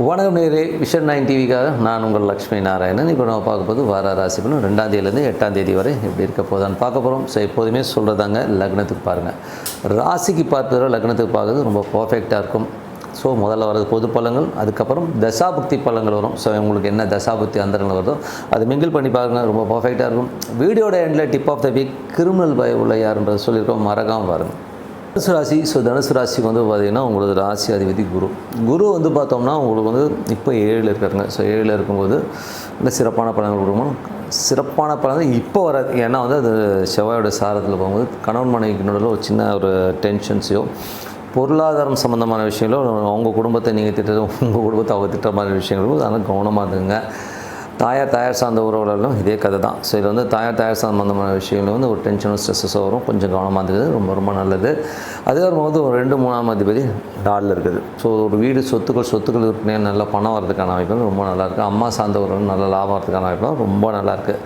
வணக்கம் நேரே vision nine டிவிக்காக நான் உங்கள் லக்ஷ்மி நாராயணன். இப்போ நம்ம பார்க்கும்போது வார ராசி பலன். ரெண்டாம் தேதியிலேருந்து எட்டாம் தேதி வரை எப்படி இருக்க போதான்னு பார்க்க போகிறோம் ஸோ எப்போதுமே சொல்கிறதாங்க லக்னத்துக்கு பாருங்கள் ராசிக்கு பார்ப்பதோ லக்னத்துக்கு பார்க்குறது ரொம்ப பர்ஃபெக்டாக இருக்கும். ஸோ முதல்ல வரது பொது பலங்கள் அதுக்கப்புறம் தசாபக்தி பழங்கள் வரும். ஸோ உங்களுக்கு என்ன தசாபக்தி அந்தரங்கள் வருதோ அது மிங்கிள் பண்ணி பாருங்க ரொம்ப பர்ஃபெக்டாக இருக்கும். வீடியோட எண்டில் tip of the week criminal பய உள்ள யாருன்றது சொல்லியிருக்கோம். மறக்காமல் பாருங்கள் தனுசு ராசி ஸோ தனுசு ராசிக்கு வந்து பார்த்திங்கன்னா உங்களுக்கு ராசி அதிபதி குரு. குரு வந்து பார்த்தோம்னா உங்களுக்கு வந்து இப்போ ஏழில் இருக்காருங்க. ஸோ ஏழில் இருக்கும்போது இந்த சிறப்பான பலன்கள் கொடுக்கணும். சிறப்பான பலன்கள் இப்போ வராது ஏன்னா வந்து அது செவ்வாயோட சாரத்தில் போகும்போது கணவன் மனைவிக்கு நடுவில் ஒரு சின்ன ஒரு டென்ஷன்ஸையோ பொருளாதாரம் சம்மந்தமான விஷயங்களோ அவங்க குடும்பத்தை நீங்கள் திட்டுறது உங்கள் குடும்பத்தை அவங்க திட்டுற மாதிரி விஷயங்களும் அதனால் கவனமாக இருந்துங்க. தாயார் தாயார் சார்ந்த உறவுகளும் இதே கதை தான் ஸோ இது வந்து தாயார் தாயார் சம்மந்தமான விஷயங்கள் வந்து ஒரு டென்ஷனும் ஸ்ட்ரெஸ்ஸஸோ வரும். கொஞ்சம் கவனமாக இருந்தது ரொம்ப ரொம்ப நல்லது. அதே வரும்போது ஒரு ரெண்டு மூணாம் அதிபதி டாலில் இருக்குது ஸோ ஒரு வீடு சொத்துக்கள் சொத்துக்கள் இருக்குனே நல்ல பணம் வரதுக்கான வாய்ப்புகள் ரொம்ப நல்லாயிருக்கு அம்மா சார்ந்த உறவு நல்ல லாபம் வரதுக்கான வாய்ப்புகள் ரொம்ப நல்லாயிருக்கு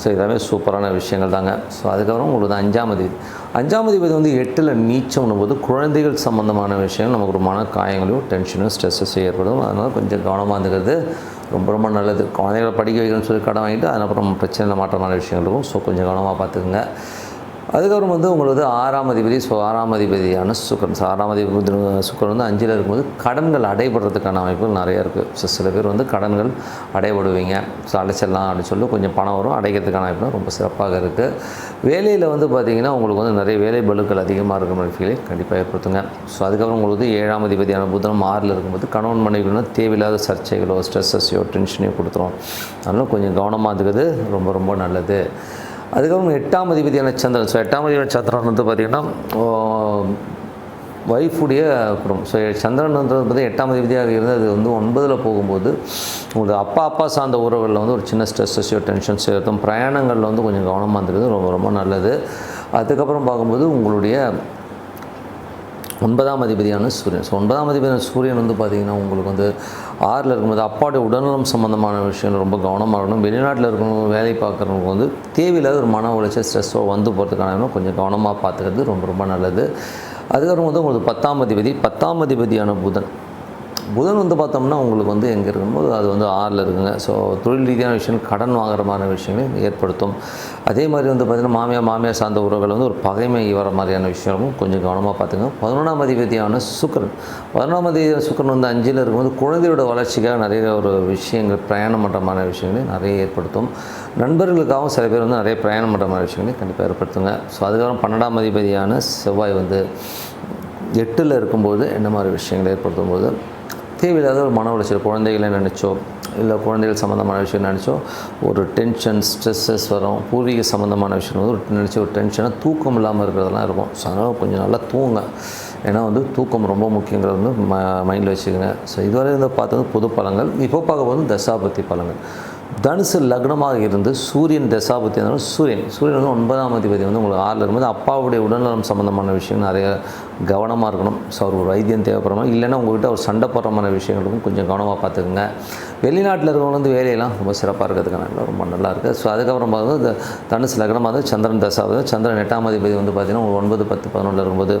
ஸோ இதெல்லாமே சூப்பரான விஷயங்கள் தாங்க. ஸோ அதுக்கப்புறம் உங்களுக்கு அஞ்சாம் அதிபதி. அஞ்சாம் அதிபதி வந்து எட்டில் நீச்சம்னும் போது குழந்தைகள் சம்மந்தமான விஷயங்கள் நமக்கு ஒரு மன காயங்களையும் டென்ஷனும் ஸ்ட்ரெஸ்ஸஸும் ஏற்படும். அதனால் கொஞ்சம் கவனமாக இருந்துக்கிறது. ரொம்ப ரொம்ப நல்லது. குழந்தைகளை படிக்க வைக்கணும்னு சொல்லி கடன் வாங்கிட்டு அதுக்கப்புறம் பிரச்சனையில் மாற்றமான விஷயங்கள் இருக்கும். ஸோ கொஞ்சம் கவனமாக பார்த்துக்குங்க. அதுக்கப்புறம் வந்து உங்களுக்கு ஆறாம் அதிபதி ஸோ ஆறாம் அதிபதியான சுக்கரன். ஸோ ஆறாம் அதிபதி சுக்கரன் வந்து அஞ்சில் இருக்கும்போது கடன்கள் அடைபடுறதுக்கான அமைப்புகள் நிறையா இருக்குது ஸோ சில பேர் வந்து கடன்கள் அடைபடுவீங்க. ஸோ அடைச்சிடலாம் அப்படின்னு சொல்லி கொஞ்சம் பணம் வரும். அடைக்கிறதுக்கான வாய்ப்புகள் ரொம்ப சிறப்பாக இருக்குது வேலையில் வந்து பார்த்திங்கன்னா உங்களுக்கு வந்து நிறைய வேலை பலுக்கள் அதிகமாக இருக்கிற மாதிரி கண்டிப்பாக ஏற்படுத்துங்க. ஸோ அதுக்கப்புறம் உங்களுக்கு வந்து ஏழாம் அதிபதியான புதனம் ஆறில் இருக்கும்போது கணவன் மனைவிகளும் தேவையில்லாத சர்ச்சைகளோ ஸ்ட்ரெஸ்ஸஸையோ டென்ஷனையோ கொடுத்துரும். அதனால் கொஞ்சம் கவனமாக இருக்கிறது ரொம்ப ரொம்ப நல்லது. அதுக்கப்புறம் எட்டாம் அதிபதியான சந்திரன். ஸோ எட்டாம் அதிபதியான சந்திரன் வந்து பார்த்திங்கன்னா ஒய்ஃபுடைய குடும்பம். ஸோ சந்திரன்ன்றது வந்து எட்டாம் அதிபதியாக இருந்து அது வந்து ஒன்பதில் போகும்போது உங்களுக்கு அப்பா அப்பா சார்ந்த உறவுகளில் வந்து ஒரு சின்ன ஸ்ட்ரெஸ்ஸஸோ டென்ஷன்ஸோ இருக்கும் பிரயாணங்களில் வந்து கொஞ்சம் கவனமாக இருந்துக்கிறது ரொம்ப ரொம்ப நல்லது. அதுக்கப்புறம் பார்க்கும்போது உங்களுடைய ஒன்பதாம் அதிபதியான சூரியன். ஸோ ஒன்பதாம் அதிபதியான சூரியன் வந்து பார்த்திங்கன்னா உங்களுக்கு வந்து ஆறில் இருக்கும்போது அப்பாவுடைய உடல்நலம் சம்மந்தமான விஷயங்கள் ரொம்ப கவனமாக இருக்கணும். வெளிநாட்டில் இருக்கிறவங்க வேலை பார்க்குறவங்க வந்து தேவையில்லாத ஒரு மன உளைச்சல் ஸ்ட்ரெஸ்ஸோ வந்து போகிறதுக்கான கொஞ்சம் கவனமாக பார்த்துக்கிறது ரொம்ப ரொம்ப நல்லது. அதுக்கப்புறம் வந்து உங்களுக்கு பத்தாம் அதிபதி. பத்தாம் அதிபதியான புதன். புதன் வந்து பார்த்தோம்னா உங்களுக்கு வந்து எங்கே இருக்கும்போது அது வந்து ஆறில் இருக்குங்க. ஸோ தொழில் ரீதியான விஷயங்கள் கடன் வாங்குற மாதிரியான விஷயங்களையும் ஏற்படுத்தும். அதே மாதிரி வந்து பார்த்திங்கன்னா மாமியார் மாமியார் சார்ந்த உறவுகள் வந்து ஒரு பகைமை வர மாதிரியான விஷயமும் கொஞ்சம் கவனமாக பார்த்துங்க பதினொன்றாம் அதிபதியான சுக்கரன். பதினொன்றாம் அதிபதியான சுக்கரன் வந்து அஞ்சில் இருக்கும்போது குழந்தையோட வளர்ச்சிக்காக நிறைய ஒரு விஷயங்கள் பிரயாணம் பண்ணுற மாதிரி விஷயங்களை நிறைய ஏற்படுத்தும். நண்பர்களுக்காகவும் சில பேர் வந்து நிறைய பிரயாணம் பண்ணுற மாதிரி விஷயங்களை கண்டிப்பாக ஏற்படுத்துங்க. ஸோ அதுக்கப்புறம் பன்னெண்டாம் அதிபதியான செவ்வாய் வந்து எட்டில் இருக்கும்போது என்ன மாதிரி விஷயங்கள் ஏற்படுத்தும் போது தேவையில்லாத ஒரு மன உளைச்சல் குழந்தைகளை நினச்சோ இல்லை குழந்தைகள் சம்மந்தமான விஷயம் நினச்சோ ஒரு டென்ஷன் ஸ்ட்ரெஸ்ஸஸ் வரும் பூர்வீக சம்மந்தமான விஷயம் வந்து ஒரு நினச்சி ஒரு டென்ஷனாக தூக்கம் இல்லாமல் இருக்கிறதெல்லாம் இருக்கும். ஸோ அதனால் கொஞ்சம் நல்லா தூங்க. ஏன்னா வந்து தூக்கம் ரொம்ப முக்கியங்கிறது வந்து ம மைண்டில் வச்சுக்கோங்க. ஸோ இதுவரை வந்து பார்த்தது பொது பலங்கள் இப்போ பார்க்க போது தசாபத்தி பலங்கள் தனுசு லக்னமாக இருந்து சூரியன் தசாபத்தி இருந்தாலும் சூரியன். சூரியன் வந்து ஒன்பதாம் அதிபதி வந்து உங்களுக்கு ஆறில் இருக்கும்போது அப்பாவுடைய உடல்நலம் சம்மந்தமான விஷயம் நிறைய கவனமாக இருக்கணும். ஸோ அவர் ஒரு வைத்தியம் தேவைப்படணும். இல்லைன்னா உங்கள்கிட்ட ஒரு சண்டை போடுறமான விஷயங்களுக்கும் கொஞ்சம் கவனமாக பார்த்துக்குங்க. வெளிநாட்டில் இருக்கவங்க வந்து வேலையெல்லாம் ரொம்ப சிறப்பாக இருக்கிறதுக்கான ரொம்ப நல்லா இருக்குது ஸோ அதுக்கப்புறம் பார்க்கும்போது இந்த தனுசு லக்னமாக வந்து சந்திரன் தசாவது சந்திரன் எட்டாம் அதிபதி வந்து பார்த்திங்கன்னா ஒரு ஒன்பது பத்து பதினொன்றில் இருக்கும்போது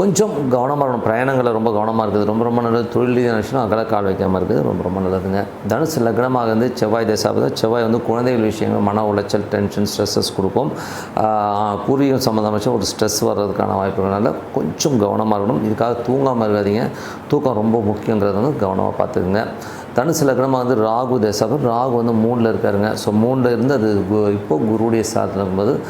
கொஞ்சம் கவனமாக இருக்கணும். பிரயாணங்களில் ரொம்ப கவனமாக இருக்குது. ரொம்ப ரொம்ப நல்லது. தொழில் ரீதியான விஷயம் அகல கால் வைக்காமல் இருக்குது. ரொம்ப ரொம்ப நல்லதுங்க. தனுசு லக்னமாக வந்து செவ்வாய் தசாவது செவ்வாய் வந்து குழந்தைகள் விஷயங்கள் மன உளைச்சல் டென்ஷன் ஸ்ட்ரெஸ்ஸஸ் கொடுக்கும். பூர்வீகம் சம்மந்தமாக ஒரு ஸ்ட்ரெஸ் வர்றதுக்கான வாய்ப்புகள்னால கொஞ்சம் கவனமாக இருக்கணும். இதுக்காக தூங்காமல் இருக்காதீங்க. தூக்கம் ரொம்ப முக்கியங்கிறத வந்து கவனமாக பார்த்துக்குங்க. தனுசு லக்னமாக வந்து ராகு தசாபம். ராகு வந்து மூணில் இருக்காருங்க. ஸோ மூணில் இருந்து அது கு- இப்போ குருவுடைய சாதனம் போது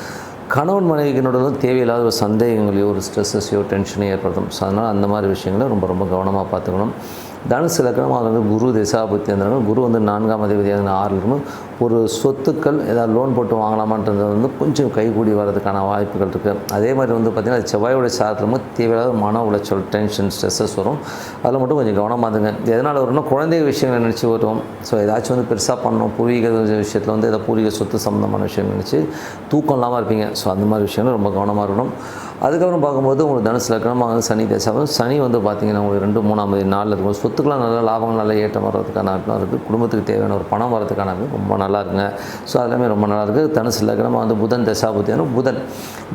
கணவன் மனைவிகளோட தேவையில்லாத ஒரு சந்தேகங்களையோ ஒரு ஸ்ட்ரெஸ்ஸஸையோ டென்ஷனையோ ஏற்படுத்தும். ஸோ அதனால் அந்த மாதிரி விஷயங்களை ரொம்ப ரொம்ப கவனமாக பார்த்துக்கணும். தனுசு லக்னமாக வந்து குரு திசாபுத்தி இருந்தாலும் குரு வந்து நான்காம் அதிபதியாக ஆறு இருக்கும் ஒரு சொத்துக்கள் ஏதாவது லோன் போட்டு வாங்கலாமான்றது வந்து கொஞ்சம் கைகூடி வர்றதுக்கான வாய்ப்புகள் இருக்குது அதே மாதிரி வந்து பார்த்திங்கன்னா செவ்வாயோட சாரத்தில் தேவையில்லாத மன உளைச்சல் டென்ஷன் ஸ்ட்ரெஸ்ஸஸ் வரும். அதில் மட்டும் கொஞ்சம் கவனமாக இருந்துங்க. எதனால் வரும்னா குழந்தை விஷயங்களை நினச்சி வரும் ஸோ ஏதாச்சும் வந்து பெருசாக பண்ணணும். பூர்வீக விஷயத்தில் வந்து ஏதாவது பூர்வீக சொத்து சம்மந்தமான விஷயம் நினச்சி தூக்கம் இல்லாமல் இருப்பீங்க. ஸோ அந்த மாதிரி விஷயங்கள் ரொம்ப கவனமாக இருக்கணும். அதுக்கப்புறம் பார்க்கும்போது உங்களுக்கு தனுசு லக்னமாக வந்து சனி தசாவும் சனி வந்து பார்த்தீங்கன்னா உங்களுக்கு ரெண்டு மூணாம் தேதி நாளில் இருக்கும். சொத்துக்கெலாம் நல்ல லாபங்கள் நல்ல ஏற்றம் வர்றதுக்கான அர்த்தம் இருக்குது குடும்பத்துக்கு தேவையான ஒரு பணம் வரதுக்கான ரொம்ப நல்லா இருக்குங்க. ஸோ அதெல்லாமே ரொம்ப நல்லா இருக்குது தனுசு லக்னமாக வந்து புதன் தசாபுத்தியான புதன்.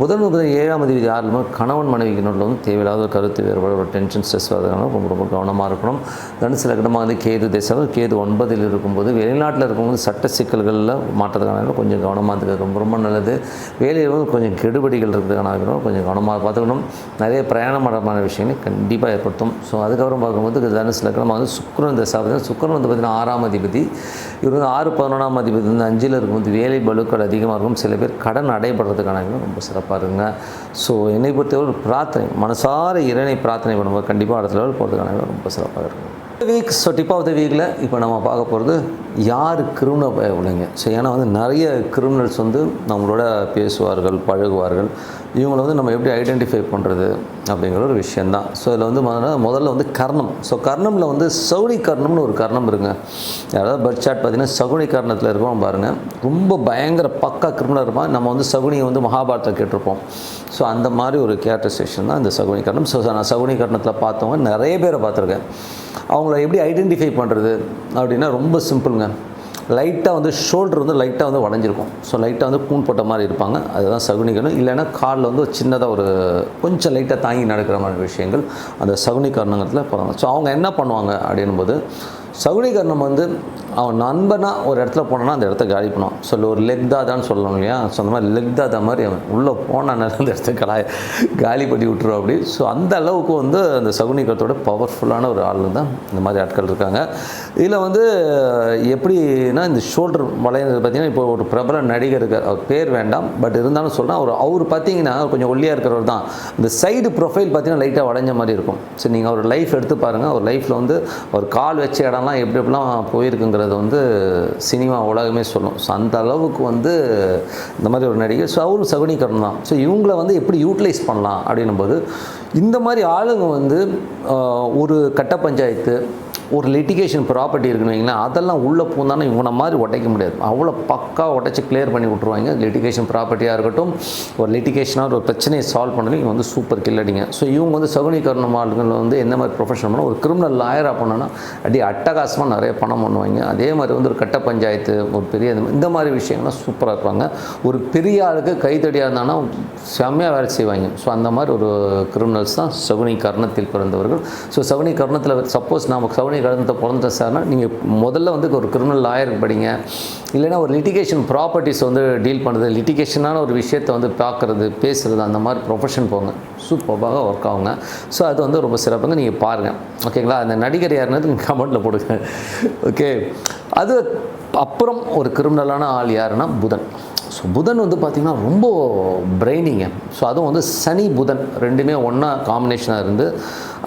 புதன் வந்து ஏழாம் தேதி ஆறுல கணவன் மனைவிக்கு நடுவில் வந்து தேவையில்லாத ஒரு கருத்து வேறுபாடு ஒரு டென்ஷன் ஸ்ட்ரெஸ் வரதுனால ரொம்ப ரொம்ப கவனமாக இருக்கணும். தனுசு லக்னமாக வந்து கேது தசாவும் கேது ஒன்பதில் இருக்கும்போது வெளிநாட்டில் இருக்கும்போது சட்ட சிக்கல்களில் மாற்றத்துக்கான கொஞ்சம் கவனமாக இருக்கிறது ரொம்ப ரொம்ப நல்லது. வேலையில் வந்து கொஞ்சம் கெடுபடிகள் இருக்கிறதுக்கான இருக்கணும் நம்ம அதை பார்த்துக்கணும். நிறைய பிரயாணமான விஷயங்கள் கண்டிப்பாக ஏற்படுத்தும். ஸோ அதுக்கப்புறம் பார்க்கும்போது தனுசு லக்னம் வந்து சுக்கரன் தசாபதி சுக்கரன் வந்து பார்த்திங்கன்னா ஆறாம் அதிபதி. இவர் வந்து ஆறு பதினொன்றாம் அதிபதி. வந்து அஞ்சில் இருக்கும்போது வேலை பலுக்கள் அதிகமாக இருக்கும். சில பேர் கடன் அடைபடுறதுக்கான ரொம்ப சிறப்பாக இருக்குங்க. ஸோ என்னை பொறுத்தவரை பிரார்த்தனை மனசார இறைனை பிரார்த்தனை பண்ணும்போது கண்டிப்பாக அடுத்த லெவல் போகிறதுக்கான ரொம்ப சிறப்பாக இருக்கும். Week so tip of the வீக்கில் இப்போ நம்ம பார்க்க போகிறது யார் கிரிமினல் பயப்படுங்க ஸோ ஏன்னா வந்து நிறைய கிரிமினல்ஸ் வந்து நம்மளோட பேசுவார்கள் பழகுவார்கள். இவங்களை வந்து நம்ம எப்படி ஐடென்டிஃபை பண்ணுறது அப்படிங்கிற ஒரு விஷயந்தான் ஸோ இதில் வந்து முதல்ல முதல்ல வந்து கர்ணம். ஸோ கர்ணமில் வந்து சவுடி கர்ணம்னு ஒரு கர்ணம் இருங்க யாராவது பர்த் சார்ட் பார்த்தீங்கன்னா சகுனி கர்ணத்தில் இருக்கோம் பாருங்கள் ரொம்ப பயங்கர பக்கா கிரிமினல் இருப்பான் நம்ம வந்து சகுனியை வந்து மகாபாரத்தில் கேட்டிருப்போம். ஸோ அந்த மாதிரி ஒரு கேரக்டரைசேஷன் தான் இந்த சகுனி கர்ணம். ஸோ நான் சகுனி கர்ணத்தில் பார்த்தவங்க நிறைய பேரை பார்த்துருக்கேன். அவங்கள எப்படி ஐடென்டிஃபை பண்ணுறது அப்படின்னா ரொம்ப சிம்பிளுங்க லைட்டாக வந்து ஷோல்டர் வந்து லைட்டாக வந்து வளைஞ்சிருக்கும். ஸோ லைட்டாக வந்து கூண் போட்ட மாதிரி இருப்பாங்க. அதுதான் சகுனிகரணம் இல்லைன்னா காலில் வந்து சின்னதாக ஒரு கொஞ்சம் லைட்டாக தாங்கி நடக்கிற மாதிரி விஷயங்கள் அந்த சகுனிகரணங்கிறதுல போகிறாங்க ஸோ அவங்க என்ன பண்ணுவாங்க அப்படின்போது சகுனிகரணம் வந்து அவன் நண்பனாக ஒரு இடத்துல போனான்னா அந்த இடத்த காலி பண்ணுவான். ஸோ ஒரு லெக் தாதான்னு சொல்லணும் இல்லையா? ஸோ அந்த மாதிரி லெக் தாதா மாதிரி அவன் உள்ளே போனான் அந்த இடத்த கலாய காலி பண்ணி விட்டுருவோம் அப்படி. ஸோ அந்த அளவுக்கு வந்து அந்த சகுனிகத்தோட பவர்ஃபுல்லான ஒரு ஆள் தான் இந்த மாதிரி ஆட்கள் இருக்காங்க. இதில் வந்து எப்படின்னா இந்த ஷோல்டர் வளையிறது பார்த்தீங்கன்னா இப்போ ஒரு பிரபல நடிகர் இருக்கார். அவர் பேர் வேண்டாம். பட் இருந்தாலும் சொல்கிறேன் அவர் அவர் பார்த்தீங்கன்னா கொஞ்சம் ஒல்லியாக இருக்கிறவர் தான். இந்த சைடு ப்ரொஃபைல் பார்த்தீங்கன்னா லைட்டாக வளைஞ்ச மாதிரி இருக்கும். சரி நீங்கள் அவர் லைஃப் எடுத்து பாருங்கள் அவர் லைஃப்பில் வந்து அவர் கால் வச்ச இடம்லாம் எப்படி எப்படிலாம் போயிருக்குங்கிறது வந்து சினிமா உலகமே சொல்லும். ஸோ அந்த அளவுக்கு வந்து இந்த மாதிரி ஒரு நடிகர் ஸோ அவரும் சகுனிகரணம் தான். ஸோ இவங்கள வந்து எப்படி யூட்டிலைஸ் பண்ணலாம் அப்படின்னும் போது இந்த மாதிரி ஆளுங்க வந்து ஒரு கட்ட பஞ்சாயத்து ஒரு லிட்டிகேஷன் ப்ராப்பர்ட்டி இருக்குன்னு வைங்களேன் அதெல்லாம் உள்ளே பூந்தானே இவனை மாதிரி உடைக்க முடியாது. அவ்வளோ பக்கா உடைச்சி கிளியர் பண்ணி விட்ருவாங்க லிட்டிகேஷன் ப்ராப்பர்ட்டியாக இருக்கட்டும் ஒரு லிட்டிகேஷனாக ஒரு பிரச்சனையை சால்வ் பண்ணணும். இவங்க வந்து சூப்பர் கில்லடிங்க ஸோ இவங்க வந்து சகுனிகரணம் ஆளுங்கள் வந்து எந்த மாதிரி ப்ரொஃபஷன் பண்ணால் ஒரு கிரிமினல் லாயராக பண்ணோன்னா அடி அட்டகாசமாக நிறைய பணம் பண்ணுவாங்க. அதே மாதிரி வந்து ஒரு கட்ட பஞ்சாயத்து ஒரு பெரிய இந்த- மாதிரி விஷயங்கள்லாம் சூப்பராக இருப்பாங்க. ஒரு பெரிய ஆளுக்கு கைத்தடியாக இருந்தாங்கன்னா செம்மையாக வேலை செய்வாங்க. ஸோ அந்த மாதிரி ஒரு கிரிமினல்ஸ் தான் சகுனி கர்ணத்தில் பிறந்தவர்கள். ஸோ சகுனி கர்ணத்தில் சப்போஸ் நம்ம சகுனி கடந்த பிறந்த சார்னா நீங்கள் முதல்ல வந்து ஒரு கிரிமினல் லாயருக்கு படிங்க. இல்லைன்னா ஒரு லிட்டிகேஷன் ப்ராப்பர்ட்டிஸ் வந்து டீல் பண்ணுறது லிட்டிகேஷனான ஒரு விஷயத்தை வந்து பார்க்குறது பேசுகிறது அந்த மாதிரி ப்ரொஃபஷன் போங்க. சூப்பராக ஒர்க் ஆகுங்க. ஸோ அது வந்து ரொம்ப சிறப்புங்க. நீங்கள் பாருங்கள் ஓகேங்களா அந்த நடிகர் யாருன்னு நீங்கள் கமெண்ட்டில் போடுங்க. ஓகே அது அப்புறம் ஒரு கிரிமினலான ஆள் யாருன்னா புதன். ஸோ புதன் வந்து பார்த்திங்கன்னா ரொம்ப பிரெய்னிங்க ஸோ அதுவும் வந்து சனி புதன் ரெண்டுமே ஒன்றா காம்பினேஷனாக இருந்து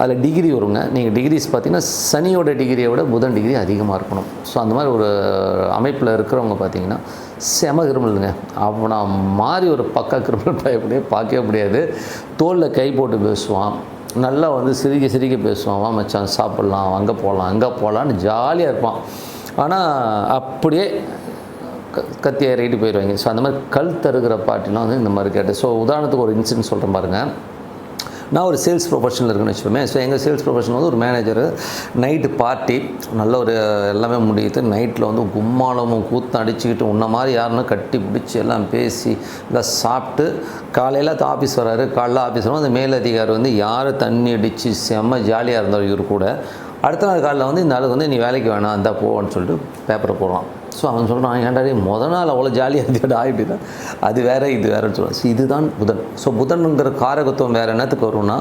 அதில் டிகிரி வருங்க. நீங்கள் டிகிரிஸ் பார்த்தீங்கன்னா சனியோட டிகிரியை விட புதன் டிகிரி அதிகமாக இருக்கணும். ஸோ அந்த மாதிரி ஒரு அமைப்பில் இருக்கிறவங்க பார்த்தீங்கன்னா செம கிரிமினலுங்க. நான் மாதிரி ஒரு பக்கா கிரிமினல் பயப்படியே பார்க்கவே முடியாது. தோலில் கை போட்டு பேசுவான். நல்லா வந்து சிரிக்க சிரிக்க பேசுவான். வா மச்சான் சாப்பிட்லாம் அங்கே போகலாம் அங்கே போகலான்னு ஜாலியாக இருப்பான். ஆனால் அப்படியே கத்தி ஏறிட்டு போயிடுவாங்க ஸோ அந்த மாதிரி கல் தருகிற பாட்டிலாம் வந்து இந்த மாதிரி கேட்டு ஸோ உதாரணத்துக்கு ஒரு இன்சிடென்ட் சொல்கிறேன் பாருங்கள் நான் ஒரு சேல்ஸ் ப்ரொஃபஷனில் இருக்குன்னு வச்சுப்போமே ஸோ எங்கள் சேல்ஸ் ப்ரொஃபஷன் வந்து ஒரு மேனேஜர் நைட்டு பார்ட்டி நல்ல ஒரு எல்லாமே முடியுது. நைட்டில் வந்து கும்மாளமும் கூத்தம் அடிச்சுக்கிட்டு உன்ன மாதிரி யாருன்னு கட்டி பிடிச்சி எல்லாம் பேசி எல்லாம் சாப்பிட்டு காலையில் அது ஆஃபீஸ் வராரு. காலைல ஆஃபீஸ் வரும். அந்த மேலதிகாரி வந்து யார் தண்ணி அடித்து செம்ம ஜாலியாக இருந்தார் இவர் கூட. அடுத்த நாள் காலையில் வந்து இந்த ஆளுக்கு வந்து நீ வேலைக்கு வேணாம் அந்த போவோன்னு சொல்லிட்டு பேப்பரை போடுவான். ஸோ அவன் சொல்கிறான் ஏன்டா முத நாள் அவ்வளோ ஜாலியாக இருந்தியடா அப்படின்னா அது வேறு இது வேறுன்னு சொல்லுவான் ஸோ இதுதான் புதன். ஸோ புதனுங்கிற காரகத்துவம் வேறு என்னத்துக்கு வரும்னா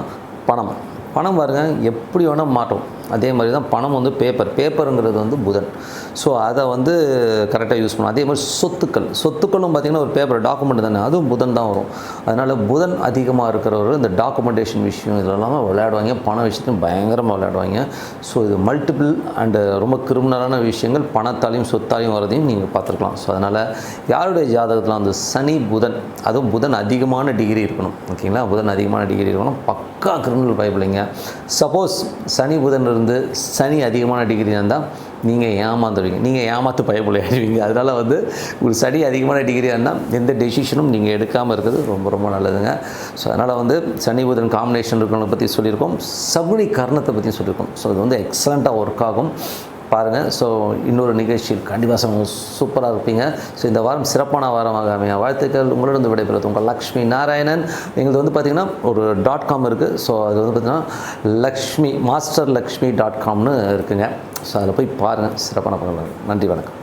பணம். பணம் பாருங்கள் எப்படி வேணால் மாட்டோம் அதே மாதிரி தான் பணம் வந்து பேப்பர் பேப்பருங்கிறது வந்து புதன். ஸோ அதை வந்து கரெக்டாக யூஸ் பண்ணணும். அதே மாதிரி சொத்துக்கள். சொத்துக்களும் பார்த்திங்கன்னா ஒரு பேப்பர் டாக்குமெண்ட் தானே. அதுவும் புதன் தான் வரும். அதனால் புதன் அதிகமாக இருக்கிறவர் இந்த டாக்குமெண்டேஷன் விஷயம் இதெல்லாம் விளையாடுவாங்க. பண விஷயத்தையும் பயங்கரமாக விளையாடுவாங்க. ஸோ இது மல்டிபிள் அண்டு ரொம்ப கிரிமினலான விஷயங்கள். பணத்தாலையும் சொத்தாலையும் வரதையும் நீங்கள் பார்த்துருக்கலாம். ஸோ அதனால் யாருடைய ஜாதகத்தில் அந்த சனி புதன் அதுவும் புதன் அதிகமான டிகிரி இருக்கணும். ஓகேங்களா? புதன் அதிகமான டிகிரி இருக்கணும். பக்கா கிரிமினல் பைபிளிங்க சப்போஸ் சனி புதன் இருந்து சனி அதிகமான டிகிரி இருந்தால் நீங்கள் ஏமாந்துடுவீங்க. நீங்கள் ஏமாத்து பயப்புள்ள ஆயிடுவீங்க. அதனால் வந்து ஒரு சனி அதிகமான டிகிரியாக இருந்தால் எந்த டெசிஷனும் நீங்கள் எடுக்காமல் இருக்கிறது ரொம்ப ரொம்ப நல்லதுங்க. ஸோ அதனால் வந்து சனி புதன் காம்பினேஷன் இருக்கிறவங்களை பற்றி சொல்லியிருக்கோம். சகுனி கர்ணத்தை பற்றி சொல்லியிருக்கோம். ஸோ அது வந்து எக்ஸலண்ட்டாக ஒர்க் ஆகும். பாருங்கள் ஸோ இன்னொரு நிகழ்ச்சியில் கண்டிப்பாக சூப்பராக இருப்பீங்க. ஸோ இந்த வாரம் சிறப்பான வாரமாக அமைய வாழ்த்துக்கள். உங்களிடம் விடைபெறுவது உங்கள் லக்ஷ்மி நாராயணன். எங்களுக்கு வந்து பார்த்திங்கன்னா ஒரு டாட் காம் இருக்குது ஸோ அது வந்து பார்த்திங்கன்னா லக்ஷ்மி மாஸ்டர் லக்ஷ்மி டாட் காம்னு இருக்குங்க. ஸோ அதில் போய் பாருங்கள் சிறப்பான படம் நன்றி வணக்கம்.